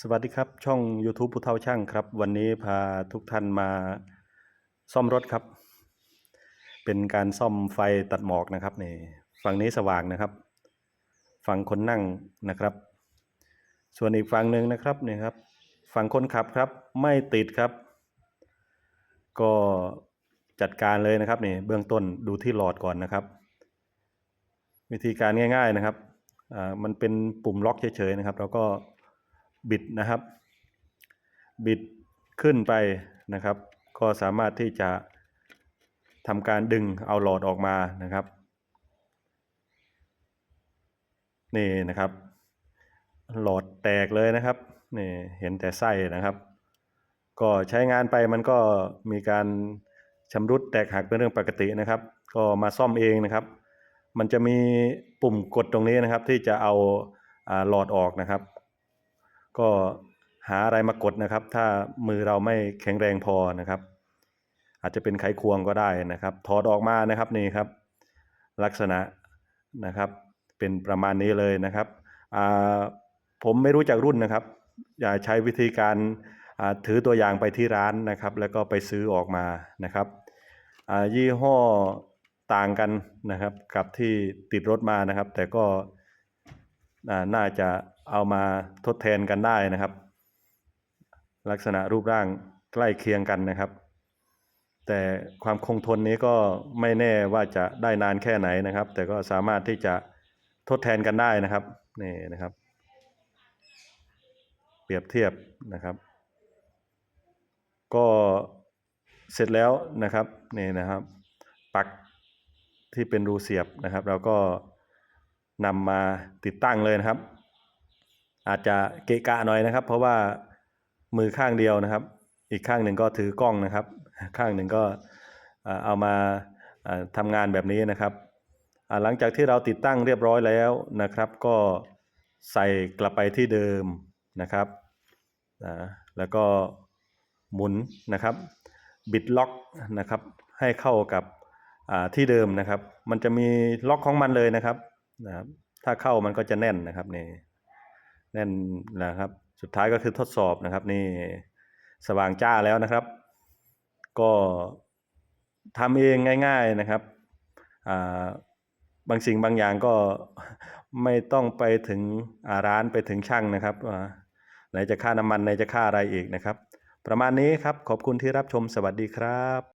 สวัสดีครับช่อง YouTube ผู้เฒ่าช่างครับ วันนี้พาทุกท่านมาซ่อมรถครับ เป็นการซ่อมไฟตัดหมอกนะครับนี่ฝั่งนี้สว่างนะครับ ฝั่งคนนั่งนะครับ ส่วนอีกฝั่งหนึ่งนะครับนี่ครับ ฝั่งคนขับครับไม่ติดครับ ก็จัดการเลยนะครับนี่เบื้องต้นดูที่หลอดก่อนนะครับ วิธีการง่าย ๆนะครับอ่ามันเป็นปุ่มล็อกเฉยๆนะครับ แล้วก็ บิดนะครับ บิดขึ้นไปนะครับ ก็สามารถที่จะทำการดึงเอาหลอดออกมานะครับ นี่นะครับ หลอดแตกเลยนะครับนี่เห็นแต่ไส้นะครับ ก็ใช้งานไปมันก็มีการชำรุดแตกหักเป็นเรื่องปกตินะครับ ก็มาซ่อมเองนะครับ มันจะมีปุ่มกดตรงนี้นะครับที่จะเอาหลอดออกนะครับ ก็หาอะไรมากดนะครับ ถ้ามือเราไม่แข็งแรงพอนะครับ อาจจะเป็นไขควงก็ได้นะครับ ถอดออกมานะครับนี่ครับ ลักษณะนะครับ เป็นประมาณนี้เลยนะครับอ่าผมไม่รู้จักรุ่นนะครับ อย่าใช้วิธีการอ่าถือตัวอย่างไปที่ร้านนะครับ แล้วก็ไปซื้อออกมานะครับอ่ายี่ห้อต่างกันนะครับ กับที่ติดรถมานะครับ แต่ก็ น่าจะเอามาทดแทนกันได้นะครับ ลักษณะรูปร่างใกล้เคียงกันนะครับ แต่ความคงทนนี้ก็ไม่แน่ว่าจะได้นานแค่ไหนนะครับ แต่ก็สามารถที่จะทดแทนกันได้นะครับนี่นะครับ เปรียบเทียบนะครับ ก็เสร็จแล้วนะครับนี่นะครับปักที่เป็นรูเสียบนะครับ เราก็ นำมาติดตั้งเลยนะครับ อาจจะเกะกะหน่อยนะครับ เพราะว่ามือข้างเดียวนะครับ อีกข้างหนึ่งก็ถือกล้องนะครับ ข้างหนึ่งก็เอามาทำงานแบบนี้นะครับ หลังจากที่เราติดตั้งเรียบร้อยแล้วนะครับ ก็ใส่กลับไปที่เดิมนะครับอ่าแล้วก็หมุนนะครับ บิดล็อกนะครับ ให้เข้ากับอ่าที่เดิมนะครับ มันจะมีล็อกของมันเลยนะครับ นะครับ ถ้าเข้ามันก็จะแน่นนะครับนี่แน่นนะครับ สุดท้ายก็คือทดสอบนะครับ นี่สว่างจ้าแล้วนะครับ ก็ทำเองง่าย ๆนะครับบางสิ่งบางอย่างก็ไม่ต้องไปถึงร้านไปถึงช่างนะครับไหนจะค่าน้ำมันไหนจะค่าอะไรอีกนะครับ ประมาณนี้ครับขอบคุณที่รับชมสวัสดีครับ